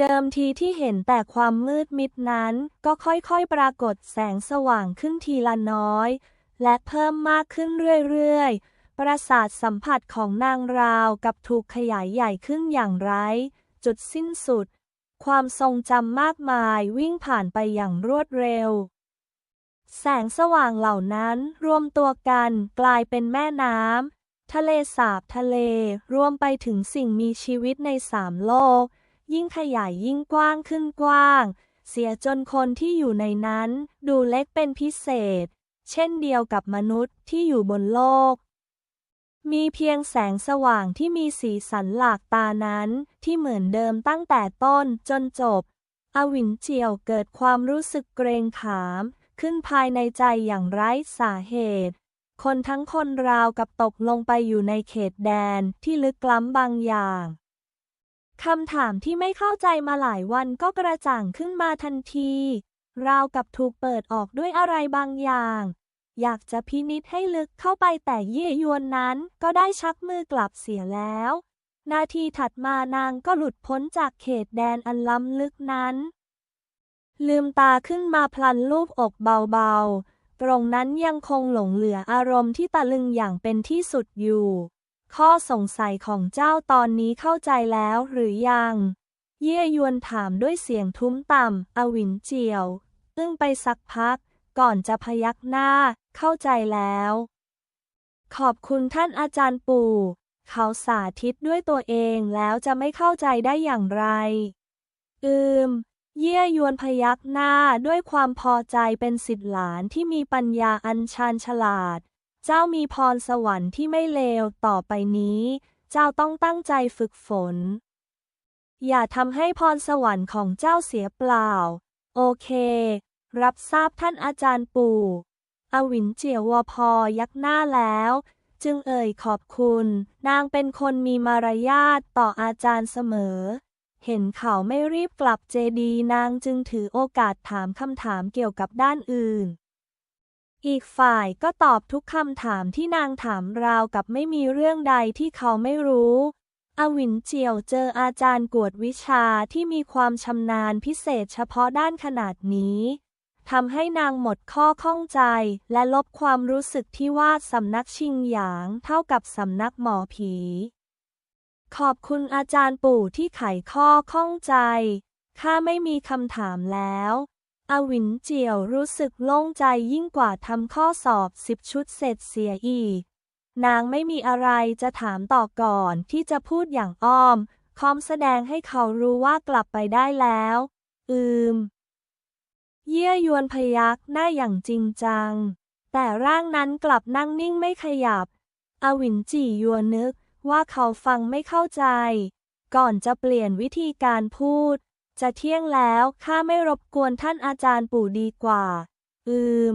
เดิมทีที่เห็นแต่ความมืดมิดนั้น ก็ค่อยๆ ปรากฏแสงสว่างขึ้นทีละน้อย และเพิ่มมากขึ้นเรื่อยๆ ประสาทสัมผัสของนางราวกับถูกขยายใหญ่ขึ้นอย่างไร้ จุดสิ้นสุด ความทรงจำมากมายวิ่งผ่านไปอย่างรวดเร็ว แสงสว่างเหล่านั้นรวมตัวกันกลายเป็นแม่น้ำทะเลสาบทะเล รวมไปถึงสิ่งมีชีวิตในสามโลก ยิ่งขยายยิ่งกว้างขึ้นกว้าง เสียจนคนที่อยู่ในนั้น ดูเล็กเป็นพิเศษ เช่นเดียวกับมนุษย์ที่อยู่บนโลก มีเพียงแสงสว่างที่มีสีสันหลากตานั้นที่เหมือนเดิมตั้งแต่ต้นจนจบ อวินเจียวเกิดความรู้สึกเกรงขาม ขึ้นภายในใจอย่างไร้สาเหตุคนทั้งคนราวกับตกลงไปอยู่ในเขตแดนที่ลึกล้ำบางอย่าง คำถามที่ไม่เข้าใจมาหลายวันก็กระจ่างขึ้นมาทันที ราวกับถูกเปิดออกด้วยอะไรบางอย่าง อยากจะพินิษให้ลึกเข้าไปแต่เย่ยวนนั้นก็ได้ชักมือกลับเสียแล้ว นาทีถัดมานางก็หลุดพ้นจากเขตแดนอันล้ำลึกนั้น ลืมตาขึ้นมาพลันลูบอกเบาๆ ตรงนั้นยังคงหลงเหลืออารมณ์ที่ตะลึงอย่างเป็นที่สุดอยู่ ข้อสงสัยของเจ้าตอนนี้เข้าใจแล้วหรือยัง เย่ยวนถามด้วยเสียงทุ้มต่ำอวินเจียวอึ้งไปสักพัก ก่อนจะพยักหน้า เข้าใจแล้ว ขอบคุณท่านอาจารย์ปู่ เขาสาธิตด้วยตัวเองแล้วจะไม่เข้าใจได้อย่างไร อืม เย่ยวนพยักหน้าด้วยความพอใจเป็นสิทธิหลานที่มีปัญญาอันชาญฉลาด เจ้ามีพรสวรรค์ที่ไม่เลวต่อไปนี้ เจ้าต้องตั้งใจฝึกฝน อย่าทำให้พรสวรรค์ของเจ้าเสียเปล่า โอเค รับทราบท่านอาจารย์ปู่ อวินเจียววพอยักหน้าแล้ว จึงเอ่ยขอบคุณ นางเป็นคนมีมารยาทต่ออาจารย์เสมอ เห็นเขาไม่รีบกลับเจดีนางจึงถือโอกาสถามคำถามเกี่ยวกับด้านอื่น อีกฝ่ายก็ตอบทุกคำถามที่นางถามราวกับไม่มีเรื่องใดที่เขาไม่รู้ อวินเจียวเจออาจารย์กวดวิชาที่มีความชำนาญพิเศษเฉพาะด้านขนาดนี้ทำให้นางหมดข้อข้องใจและลบความรู้สึกที่ว่าสำนักชิงหยางเท่ากับสำนักหมอผี ขอบคุณอาจารย์ปู่ที่ไขข้อข้องใจ ข้าไม่มีคำถามแล้ว อวินเจียวรู้สึกโล่งใจยิ่งกว่าทำข้อสอบสิบชุดเสร็จเสียอีก นางไม่มีอะไรจะถามต่อก่อนที่จะพูดอย่างอ้อม คอมแสดงให้เขารู้ว่ากลับไปได้แล้ว อืม เยี่ยยวนพยักหน้าอย่างจริงจัง แต่ร่างนั้นกลับนั่งนิ่งไม่ขยับ อวินจียวนนึกว่าเขาฟังไม่เข้าใจ ก่อนจะเปลี่ยนวิธีการพูด จะเที่ยงแล้วข้าไม่รบกวนท่านอาจารย์ปู่ดีกว่า อืม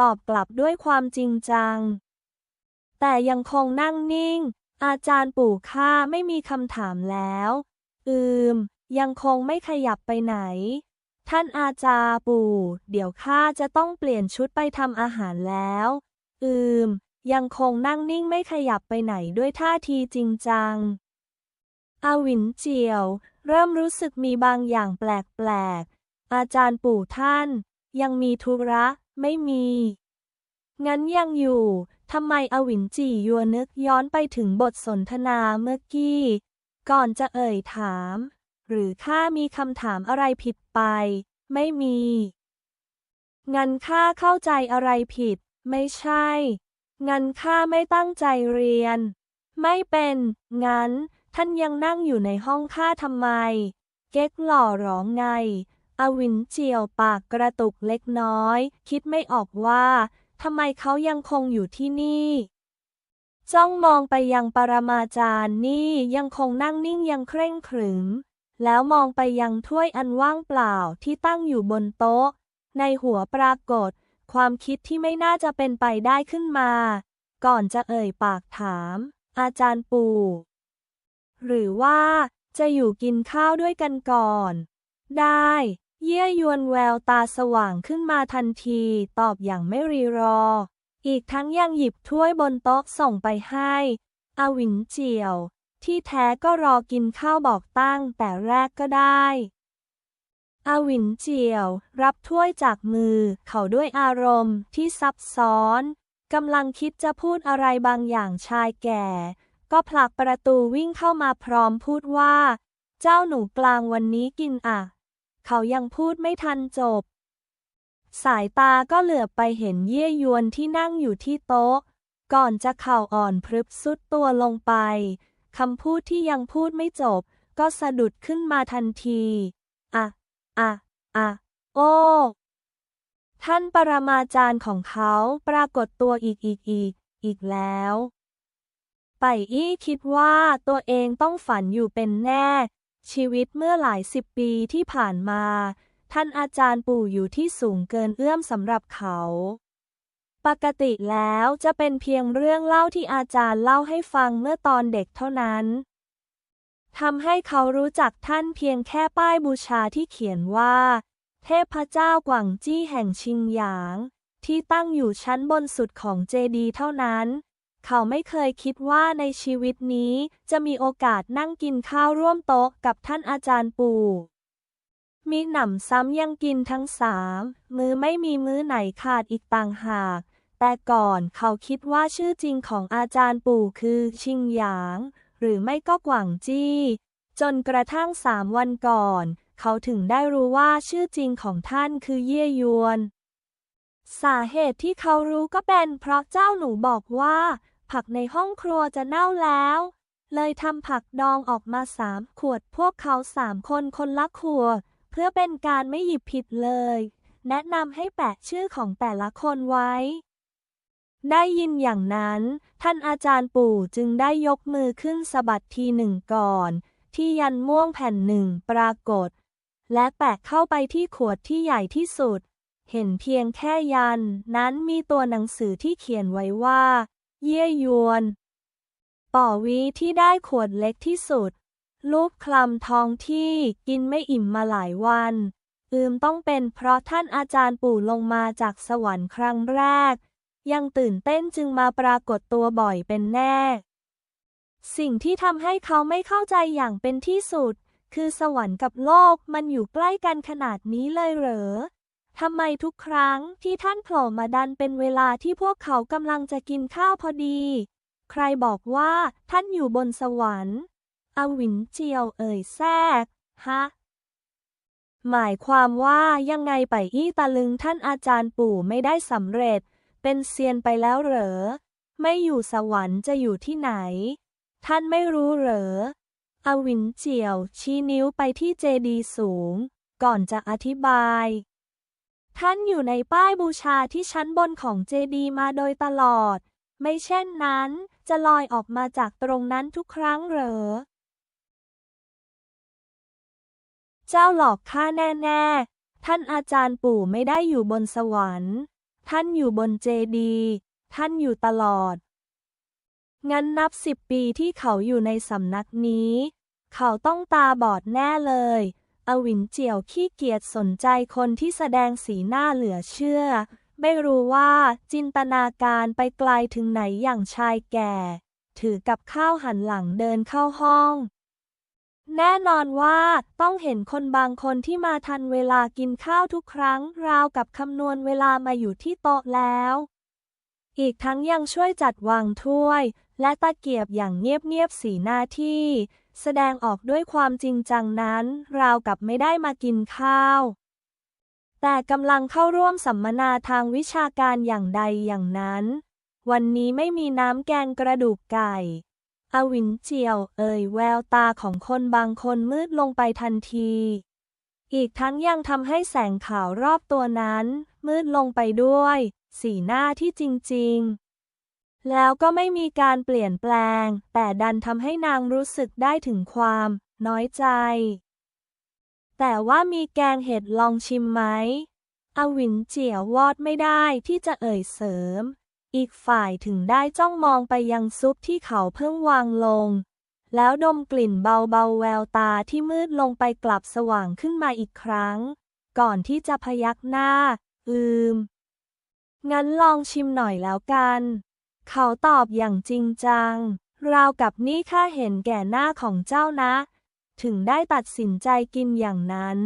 ตอบกลับด้วยความจริงจัง แต่ยังคงนั่งนิ่ง อาจารย์ปู่ข้าไม่มีคำถามแล้ว อืม ยังคงไม่ขยับไปไหน ท่านอาจารย์ปู่ เดี๋ยวข้าจะต้องเปลี่ยนชุดไปทำอาหารแล้ว อืม ยังคงนั่งนิ่งไม่ขยับไปไหนด้วยท่าทีจริงจัง อาวินเจียว เริ่มรู้สึกมีบางอย่างแปลกๆ อาจารย์ปู่ท่าน ยังมีธุระไม่มี งั้นยังอยู่ ทำไมอวินจียัวนึกย้อนไปถึงบทสนทนาเมื่อกี้ ก่อนจะเอ่ยถาม หรือข้ามีคำถามอะไรผิดไป ไม่มี งั้นข้าเข้าใจอะไรผิด ไม่ใช่ งั้นข้าไม่ตั้งใจเรียน ไม่เป็น งั้น ท่านยังนั่งอยู่ในห้องข้าทำไม เก๊กหล่อร้องไง อวินเจียวปากกระตุกเล็กน้อย คิดไม่ออกว่าทำไมเขายังคงอยู่ที่นี่ จ้องมองไปยังปรมาจารย์นี่ยังคงนั่งนิ่งยังเคร่งขรึม แล้วมองไปยังถ้วยอันว่างเปล่าที่ตั้งอยู่บนโต๊ะ ในหัวปรากฏ ความคิดที่ไม่น่าจะเป็นไปได้ขึ้นมา ก่อนจะเอ่ยปากถาม อาจารย์ปู่ หรือว่าจะอยู่กินข้าวด้วยกันก่อน ได้ เยี่ยยวนแววตาสว่างขึ้นมาทันทีตอบอย่างไม่รีรอ อีกทั้งยังหยิบถ้วยบนโต๊ะส่งไปให้อวินเจียว ที่แท้ก็รอกินข้าวบอกตั้งแต่แรกก็ได้อาวินเจียว รับถ้วยจากมือเขาด้วยอารมณ์ที่ซับซ้อนกำลังคิดจะพูดอะไรบางอย่างชายแก่ ก็ผลักประตูวิ่งเข้ามาพร้อมพูดว่า เจ้าหนูกลางวันนี้กินอะ เขายังพูดไม่ทันจบ สายตาก็เหลือบไปเห็นเย่ยยวนที่นั่งอยู่ที่โต๊ะ ก่อนจะเข่าอ่อนพรึบสุดตัวลงไปคำพูดที่ยังพูดไม่จบ ก็สะดุดขึ้นมาทันทีอะอะอะโอ้ท่านปรมาจารย์ของเขาปรากฏตัวอีกอีกอีกอีกแล้ว ไปอี้คิดว่าตัวเองต้องฝันอยู่เป็นแน่ ชีวิตเมื่อหลายสิบปีที่ผ่านมา ท่านอาจารย์ปู่อยู่ที่สูงเกินเอื้อมสำหรับเขา ปกติแล้วจะเป็นเพียงเรื่องเล่าที่อาจารย์เล่าให้ฟังเมื่อตอนเด็กเท่านั้นทำให้เขารู้จักท่านเพียงแค่ป้ายบูชาที่เขียนว่า เทพเจ้ากวางจี้แห่งชิงหยาง ที่ตั้งอยู่ชั้นบนสุดของเจดีย์เท่านั้น เขาไม่เคยคิดว่าในชีวิตนี้ จะมีโอกาสนั่งกินข้าวร่วมโต๊ะกับท่านอาจารย์ปู่ มีหนำซ้ำยังกินทั้งสามมือไม่มีมื้อไหนขาดอีกต่างหาก แต่ก่อนเขาคิดว่าชื่อจริงของอาจารย์ปู่คือชิงหยาง หรือไม่ก็กวางจี้ จนกระทั่งสามวันก่อน เขาถึงได้รู้ว่าชื่อจริงของท่านคือเย่ยยวนสาเหตุที่เขารู้ก็เป็นเพราะเจ้าหนูบอกว่า ผักในห้องครัวจะเน่าแล้ว เลยทำผักดองออกมาสามขวดพวกเขาสามคนคนละขวด เพื่อเป็นการไม่หยิบผิดเลย แนะนำให้แปะชื่อของแต่ละคนไว้ ได้ยินอย่างนั้น ท่านอาจารย์ปู่จึงได้ยกมือขึ้นสะบัดทีหนึ่งก่อน ที่ยันม่วงแผ่นหนึ่งปรากฏ และแปะเข้าไปที่ขวดที่ใหญ่ที่สุดเห็นเพียงแค่ยันนั้นมีตัวหนังสือที่เขียนไว้ว่า เยี่ยยวน ป่อวีที่ได้ขวดเล็กที่สุด ลูกคลำทองที่กินไม่อิ่มมาหลายวัน อืมต้องเป็นเพราะท่านอาจารย์ปู่ลงมาจากสวรรค์ครั้งแรก ยังตื่นเต้นจึงมาปรากฏตัวบ่อยเป็นแน่ สิ่งที่ทำให้เขาไม่เข้าใจอย่างเป็นที่สุด คือสวรรค์กับโลกมันอยู่ใกล้กันขนาดนี้เลยเหรอ ทำไมทุกครั้งที่ท่านโผล่มาดันเป็นเวลาที่พวกเขากำลังจะกินข้าวพอดี ใครบอกว่าท่านอยู่บนสวรรค์อวินเจียวเอ่ยแทรก ฮะ หมายความว่ายังไงไปอี้ตะลึงท่านอาจารย์ปู่ไม่ได้สำเร็จ เป็นเซียนไปแล้วเหรอ ไม่อยู่สวรรค์จะอยู่ที่ไหน ท่านไม่รู้เหรออวินเจียวชี้นิ้วไปที่เจดีสูง ก่อนจะอธิบาย ท่านอยู่ในป้ายบูชาที่ชั้นบนของเจดีย์มาโดยตลอด ไม่เช่นนั้นจะลอยออกมาจากตรงนั้นทุกครั้งเหรอ เจ้าหลอกข้าแน่ๆ ท่านอาจารย์ปู่ไม่ได้อยู่บนสวรรค์ ท่านอยู่บนเจดีย์ท่านอยู่ตลอด งั้นนับสิบปีที่เขาอยู่ในสำนักนี้ เขาต้องตาบอดแน่เลย อวินเจียวขี้เกียจสนใจคนที่แสดงสีหน้าเหลือเชื่อ ไม่รู้ว่าจินตนาการไปไกลถึงไหนอย่างชายแก่ ถือกับข้าวหันหลังเดินเข้าห้อง แน่นอนว่าต้องเห็นคนบางคนที่มาทันเวลากินข้าวทุกครั้ง ราวกับคำนวณเวลามาอยู่ที่โต๊ะแล้ว อีกทั้งยังช่วยจัดวางถ้วย และตะเกียบอย่างเงียบๆสีหน้าที่ แสดงออกด้วยความจริงจังนั้น ราวกับไม่ได้มากินข้าว แต่กำลังเข้าร่วมสัมมนาทางวิชาการอย่างใดอย่างนั้น วันนี้ไม่มีน้ำแกงกระดูกไก่ อวินเจียว เอ่ยแววตาของคนบางคนมืดลงไปทันที อีกทั้งยังทำให้แสงขาวรอบตัวนั้น มืดลงไปด้วย สีหน้าที่จริง ๆ แล้วก็ไม่มีการเปลี่ยนแปลง แต่ดันทำให้นางรู้สึกได้ถึงความ น้อยใจ แต่ว่ามีแกงเห็ดลองชิมไหมอวินเจียววอดไม่ได้ที่จะเอ่ยเสริม อีกฝ่ายถึงได้จ้องมองไปยังซุปที่เขาเพิ่งวางลง แล้วดมกลิ่นเบาๆแววตาที่มืดลงไปกลับสว่างขึ้นมาอีกครั้ง ก่อนที่จะพยักหน้า อืม งั้นลองชิมหน่อยแล้วกัน เขาตอบอย่างจริงจัง ราวกับนี่ข้าเห็นแก่หน้าของเจ้านะ ถึงได้ตัดสินใจกินอย่างนั้น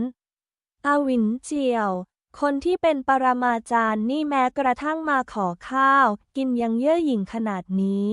อวินเจียว คนที่เป็นปรมาจารย์นี่แม้กระทั่งมาขอข้าว กินยังเย่อหยิ่งขนาดนี้